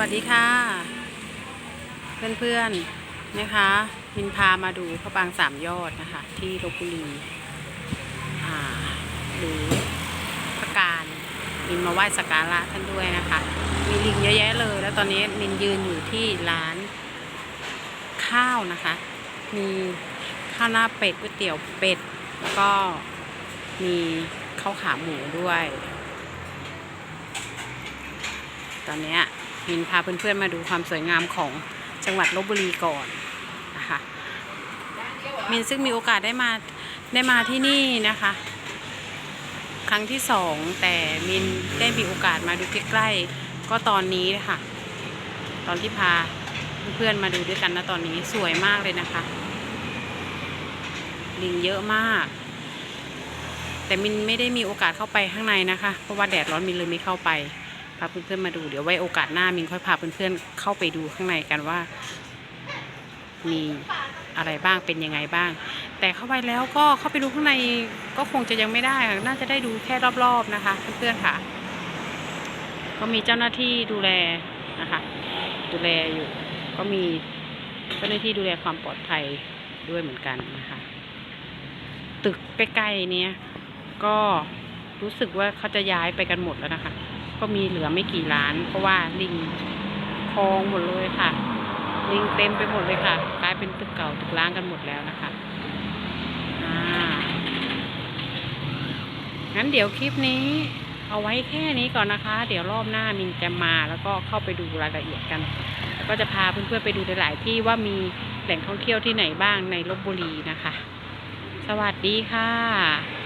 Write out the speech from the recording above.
วัสดีค่ะ เพื่อนๆนะคะมินพามาดูพระปางสามยอดนะคะ ที่ลบบุรีหรือพระการมินมาไหว้สักการะท่านด้วยนะคะ มีลิงเยอะแยะเลย แล้วตอนนี้มินยืนอยู่ที่ร้านข้าวนะคะ มีข้าวหน้าเป็ดก๋วยเตี๋ยวเป็ด แล้วก็มีข้าวขาหมูด้วย ตอนนี้ มินพาเพื่อนๆมาดูความสวยงามของจังหวัดลบบุรีก่อนนะคะมินซึ่งมีโอกาสได้มาได้มาที่นี่นะคะ ครั้งที่สองแต่มินได้มีโอกาสมาดูใกล้ๆก็ตอนนี้นะคะตอนที่พาเพื่อนๆมาดูด้วยกันนะตอนนี้สวยมากเลยนะคะ ลิงเยอะมาก แต่มินไม่ได้มีโอกาสเข้าไปข้างในนะคะ เพราะว่าแดดร้อนมินเลยไม่เข้าไป พาเพื่อนๆมาดูเดี๋ยวไว้โอกาสหน้ามินค่อยพาเพื่อนๆเข้าไปดูข้างในกันว่า มีอะไรบ้างเป็นยังไงบ้าง แต่เข้าไปแล้วก็เข้าไปดูข้างในก็คงจะยังไม่ได้ค่ะน่าจะได้ดูแค่รอบๆนะคะเพื่อนๆค่ะ ก็มีเจ้าหน้าที่ดูแลนะคะ ดูแลอยู่ ก็มีเจ้าหน้าที่ดูแลความปลอดภัยด้วยเหมือนกันนะคะ ตึกใกล้ๆเนี้ยก็รู้สึกว่าเขาจะย้ายไปกันหมดแล้วนะคะ ก็มีเหลือไม่กี่ร้าน เพราะว่าลิงคลองหมดเลยค่ะ ลิงเต็มไปหมดเลยค่ะ กลายเป็นตึกเก่าตึกร้างกันหมดแล้วนะคะอ่างั้นเดี๋ยวคลิปนี้เอาไว้แค่นี้ก่อนนะคะ เดี๋ยวรอบหน้ามินจะมาแล้วก็เข้าไปดูรายละเอียดกัน แล้วก็จะพาเพื่อนๆไปดูหลาย ๆ ที่ว่ามีแหล่งท่องเที่ยวที่ไหนบ้างในลบบุรีนะคะ สวัสดีค่ะ